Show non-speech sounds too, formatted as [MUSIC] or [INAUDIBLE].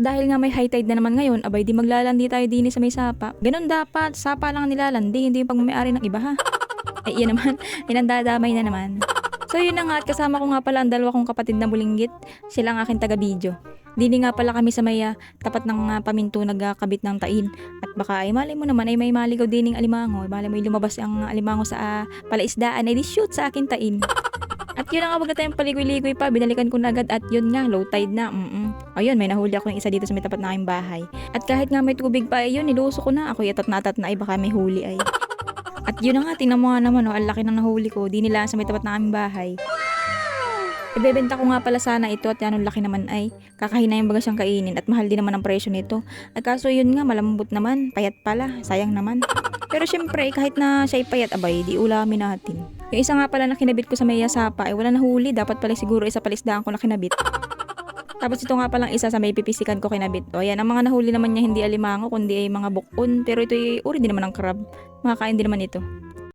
dahil nga may high tide na naman ngayon, abay di maglalandi tayo din sa may sapa. Ganun dapat, sapa lang ang nilalandi, hindi yung pagmamayari ng iba ha. Ay, [LAUGHS] iyan naman, [LAUGHS] inandadamay na naman. So yun na nga at kasama ko nga pala ang dalawa kong kapatid na bulinggit. Sila ang aking taga-video. Dini nga pala kami sa may ah, tapat ng ah, paminto nagkakabit ng tain. At baka ay malay mo naman ay may maligaw dining alimango. Malay mo lumabas ang alimango sa ah, palaisdaan ay di shoot sa akin tain. At yun na nga, wag tayong paligoy-ligoy pa. Binalikan ko na agad at yun nga, low tide na. Mm-mm. Ayun, may nahuli ako yung isa dito sa may tapat na aking bahay. At kahit nga may tubig pa, ayun, niluso ko na. Ako yatat na na ay baka may huli ay. At yun na nga, tingnan mo nga naman, oh, ang laki ng nahuli ko. Di nila sa may tapat na aming bahay. Ibebenta ko nga pala sana ito at yan laki naman ay kakahina yung baga siyang kainin at mahal din naman ang presyo nito. At kaso yun nga malambot naman, payat pala, sayang naman. Pero syempre kahit na siya payat abay, di ulamin natin. Yung isa nga pala na kinabit ko sa may sapa ay wala nahuli, dapat pala siguro isa palisdaan ko na kinabit. Tapos ito nga palang isa sa may pipisikan ko kinabit. O yan, ang mga nahuli naman niya hindi alimango kundi ay mga bukon. Pero ito ay uri din naman ng crab. Makakain din naman ito.